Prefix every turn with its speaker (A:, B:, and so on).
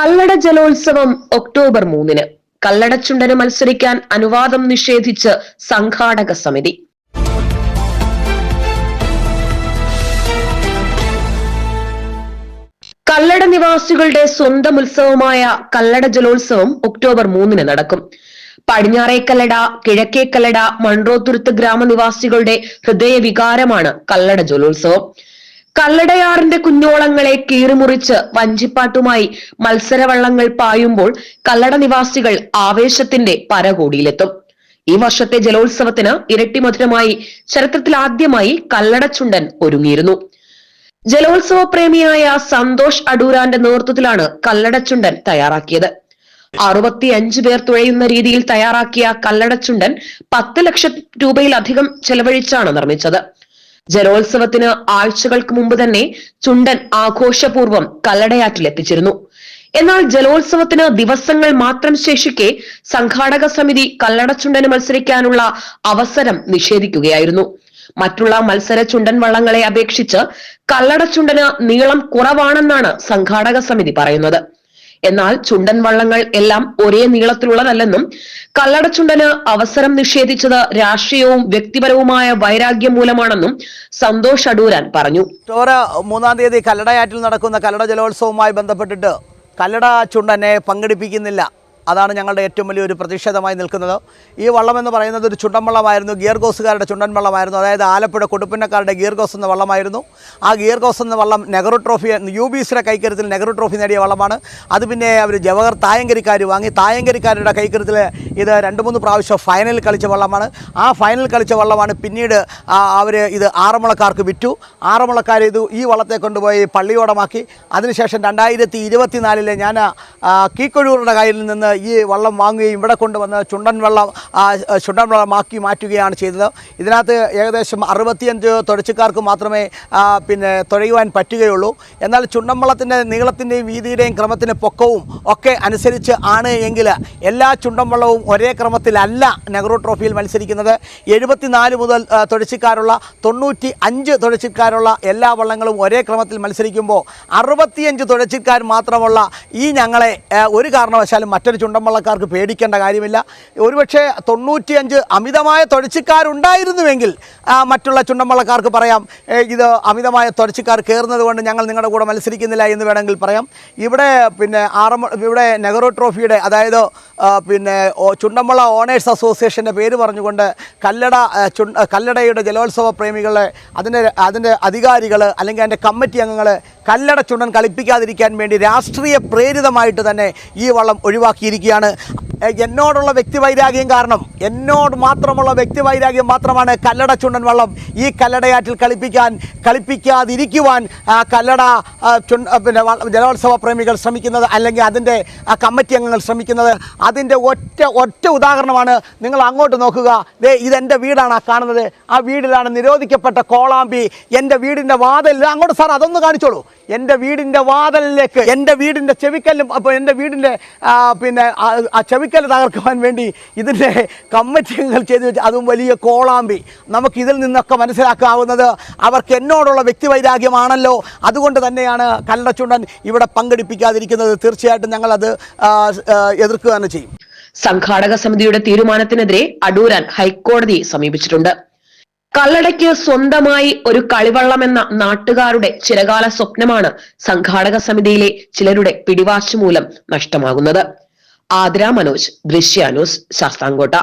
A: കല്ലട ജലോത്സവം ഒക്ടോബർ മൂന്നിന്. കല്ലടച്ചുണ്ടന് മത്സരിക്കാൻ അനുവാദം നിഷേധിച്ച് സംഘാടക സമിതി. കല്ലട നിവാസികളുടെ സ്വന്തം ഉത്സവമായ കല്ലട ജലോത്സവം ഒക്ടോബർ മൂന്നിന് നടക്കും. പടിഞ്ഞാറേ കല്ലട കിഴക്കേ കല്ലട മൺറോത്തുരുത്ത് ഗ്രാമനിവാസികളുടെ ഹൃദയ വികാരമാണ് കല്ലട ജലോത്സവം. കല്ലടയാറിന്റെ കുഞ്ഞോളങ്ങളെ കീറിമുറിച്ച് വഞ്ചിപ്പാട്ടുമായി മത്സരവള്ളങ്ങൾ പായുമ്പോൾ കല്ലട നിവാസികൾ ആവേശത്തിന്റെ പരകോടിയിലെത്തും. ഈ വർഷത്തെ ജലോത്സവത്തിന് ഇരട്ടി മധുരമായി ചരിത്രത്തിൽ ആദ്യമായി കല്ലടച്ചുണ്ടൻ ഒരുങ്ങിയിരുന്നു. ജലോത്സവ പ്രേമിയായ സന്തോഷ് അടൂരാന്റെ നേതൃത്വത്തിലാണ് കല്ലടച്ചുണ്ടൻ തയ്യാറാക്കിയത്. അറുപത്തിയഞ്ച് പേർ തുഴയുന്ന രീതിയിൽ തയ്യാറാക്കിയ കല്ലടച്ചുണ്ടൻ പത്ത് ലക്ഷം രൂപയിലധികം ചെലവഴിച്ചാണ് നിർമ്മിച്ചത്. ജലോത്സവത്തിന് ആഴ്ചകൾക്ക് മുമ്പ് തന്നെ ചുണ്ടൻ ആഘോഷപൂർവം കല്ലടയാറ്റിൽ എത്തിച്ചിരുന്നു. എന്നാൽ ജലോത്സവത്തിന് ദിവസങ്ങൾ മാത്രം ശേഷിക്കെ സംഘാടക സമിതി കല്ലടച്ചുണ്ടന് മത്സരിക്കാനുള്ള അവസരം നിഷേധിക്കുകയായിരുന്നു. മറ്റുള്ള മത്സര ചുണ്ടൻ വള്ളങ്ങളെ അപേക്ഷിച്ച് കല്ലടച്ചുണ്ടന് നീളം കുറവാണെന്നാണ് സംഘാടക സമിതി പറയുന്നത്. എന്നാൽ ചുണ്ടൻ വള്ളങ്ങൾ എല്ലാം ഒരേ നീളത്തിലുള്ളതല്ലെന്നും കല്ലടച്ചുണ്ടന് അവസരം നിഷേധിച്ചത് രാഷ്ട്രീയവും വ്യക്തിപരവുമായ വൈരാഗ്യം മൂലമാണെന്നും സന്തോഷ് അടൂരാൻ പറഞ്ഞു.
B: ടോറ മൂന്നാം തീയതി കല്ലടയാറ്റിൽ നടക്കുന്ന കല്ലട ജലോത്സവവുമായി ബന്ധപ്പെട്ടിട്ട് കല്ലട ചുണ്ടനെ പങ്കെടുപ്പിക്കുന്നില്ല. അതാണ് ഞങ്ങളുടെ ഏറ്റവും വലിയൊരു പ്രതിഷേധമായി നിൽക്കുന്നത്. ഈ വള്ളം എന്ന് പറയുന്നത് ഒരു ചുണ്ടൻ വള്ളമായിരുന്നു ഗിയർഗോസുകാരുടെ ചുണ്ടൻ വള്ളമായിരുന്നു. അതായത് ആലപ്പുഴ കൊടുപ്പിന്നക്കാരുടെ ഗിയർഗോസ് എന്ന വള്ളമായിരുന്നു. ആ ഗിയർ ഗോസ് എന്ന വള്ളം നെഹ്റു ട്രോഫി യു ബി സിയുടെ കൈക്കരുത്തിൽ നെഹ്റു ട്രോഫി നേടിയ വള്ളമാണ്. അത് പിന്നെ അവർ ജവഹർ തായങ്കരിക്കാർ വാങ്ങി തായങ്കരിക്കാരുടെ കൈക്കരുത്തിൽ ഇത് രണ്ട് മൂന്ന് പ്രാവശ്യം ഫൈനലിൽ കളിച്ച വള്ളമാണ്. ആ ഫൈനൽ കളിച്ച വള്ളമാണ് പിന്നീട് അവർ ഇത് ആറന്മുളക്കാർക്ക് വിറ്റു. ആറന്മുളക്കാർ ഇത് ഈ വള്ളത്തെ കൊണ്ടുപോയി പള്ളിയോടമാക്കി. അതിനുശേഷം രണ്ടായിരത്തി ഇരുപത്തിനാലിലെ ഞാൻ കീക്കൊഴൂറിന്റെ കയ്യിൽ നിന്ന് ഈ വള്ളം വാങ്ങുകയും ഇവിടെ കൊണ്ടുവന്ന് ചുണ്ടൻ വെള്ളം ചുണ്ടൻ വെള്ളമാക്കി മാറ്റുകയാണ് ചെയ്തത്. ഇതിനകത്ത് ഏകദേശം അറുപത്തിയഞ്ച് തുഴച്ചിക്കാർക്ക് മാത്രമേ പിന്നെ തുഴയുവാൻ പറ്റുകയുള്ളൂ. എന്നാൽ ചുണ്ടൻ വള്ളത്തിന്റെ നീളത്തിന്റെയും വീതിയുടെയും ക്രമത്തിന് പൊക്കവും ഒക്കെ അനുസരിച്ച് ആണ് എങ്കിൽ എല്ലാ ചുണ്ടൻ വള്ളവും ഒരേ ക്രമത്തിലല്ല നെഹ്റു ട്രോഫിയിൽ മത്സരിക്കുന്നത്. എഴുപത്തിനാല് മുതൽ തുഴച്ചിക്കാരുള്ള തൊണ്ണൂറ്റി അഞ്ച് തുഴച്ചിക്കാരുള്ള എല്ലാ വള്ളങ്ങളും ഒരേ ക്രമത്തിൽ മത്സരിക്കുമ്പോൾ അറുപത്തിയഞ്ച് തുഴച്ചിക്കാർ മാത്രമുള്ള ഈ ഞങ്ങളെ ഒരു കാരണവശാലും മറ്റൊരു ചുണ്ടൻ വള്ളക്കാർക്ക് പേടിക്കേണ്ട കാര്യമില്ല. ഒരുപക്ഷെ തൊണ്ണൂറ്റിയഞ്ച് അമിതമായ തുഴച്ചിക്കാരുണ്ടായിരുന്നുവെങ്കിൽ മറ്റുള്ള ചുണ്ടൻ വള്ളക്കാർക്ക് പറയാം ഇത് അമിതമായ തുഴച്ചിക്കാർ കയറുന്നത് കൊണ്ട് ഞങ്ങൾ നിങ്ങളുടെ കൂടെ മത്സരിക്കുന്നില്ല എന്ന് വേണമെങ്കിൽ പറയാം. ഇവിടെ പിന്നെ ആറമ്മ ഇവിടെ നെഹ്റു ട്രോഫിയുടെ അതായത് പിന്നെ ചുണ്ടമ്പള ഓണേഴ്സ് അസോസിയേഷന്റെ പേര് പറഞ്ഞുകൊണ്ട് കല്ലട ചു കല്ലടയുടെ ജലോത്സവ പ്രേമികളെ അതിന്റെ അതിന്റെ അധികാരികൾ അല്ലെങ്കിൽ അതിന്റെ കമ്മിറ്റി അംഗങ്ങൾ കല്ലട ചുണ്ടൻ കളിപ്പിക്കാതിരിക്കാൻ വേണ്ടി രാഷ്ട്രീയ പ്രേരിതമായിട്ട് തന്നെ ഈ വള്ളം ഒഴിവാക്കിയിരിക്കുകയാണ്. എന്നോടുള്ള വ്യക്തിവൈരാഗ്യം കാരണം എന്നോട് മാത്രമുള്ള വ്യക്തിവൈരാഗ്യം മാത്രമാണ് കല്ലട ചുണ്ടൻ വള്ളം ഈ കല്ലടയാറ്റിൽ കളിപ്പിക്കാൻ കളിപ്പിക്കാതിരിക്കുവാൻ കല്ലട പിന്നെ ജലോത്സവ പ്രേമികൾ ശ്രമിക്കുന്നത് അല്ലെങ്കിൽ അതിന്റെ കമ്മിറ്റി അംഗങ്ങൾ ശ്രമിക്കുന്നത്. അതിന്റെ ഒറ്റ ഒറ്റ ഉദാഹരണമാണ് നിങ്ങൾ അങ്ങോട്ട് നോക്കുക. ദേ ഇതെന്റെ വീടാണ് ആ കാണുന്നത്. ആ വീടിലാണ് നിരോധിക്കപ്പെട്ട കോളാമ്പി. എന്റെ വീടിന്റെ വാതിൽ അങ്ങോട്ട് സാർ അതൊന്ന് കാണിച്ചോളൂ. എന്റെ വീടിന്റെ വാതലിലേക്ക് എന്റെ വീടിന്റെ ചെവിക്കല്ലും അപ്പോൾ എന്റെ വീടിന്റെ പിന്നെ ആ- ചെവിക്കല്ല് തകർക്കുവാൻ വേണ്ടി ഇതിന്റെ കമ്മിറ്റി അംഗങ്ങൾ ചെയ്തു വെച്ച് അതും വലിയ കോളാമ്പി. നമുക്കിതിൽ നിന്നൊക്കെ മനസ്സിലാക്കാവുന്നത് അവർക്ക് എന്നോടുള്ള വ്യക്തിവൈരാഗ്യമാണല്ലോ. അതുകൊണ്ട് തന്നെയാണ് കല്ലടച്ചുണ്ടൻ ഇവിടെ പങ്കെടുപ്പിക്കാതിരിക്കുന്നത്. തീർച്ചയായിട്ടും ഞങ്ങളത് എതിർക്കുക തന്നെ ചെയ്യും.
A: സംഘാടക സമിതിയുടെ തീരുമാനത്തിനെതിരെ അടൂരാൻ ഹൈക്കോടതിയെ സമീപിച്ചിട്ടുണ്ട്. കല്ലടയ്ക്ക് സ്വന്തമായി ഒരു കളിവള്ളമെന്ന നാട്ടുകാരുടെ ചിരകാല സ്വപ്നമാണ് സംഘാടക സമിതിയിലെ ചിലരുടെ പിടിവാശി മൂലം നഷ്ടമാകുന്നത്. ആതിര മനോജ് ദൃശ്യ ന്യൂസ് ശാസ്താംകോട്ട.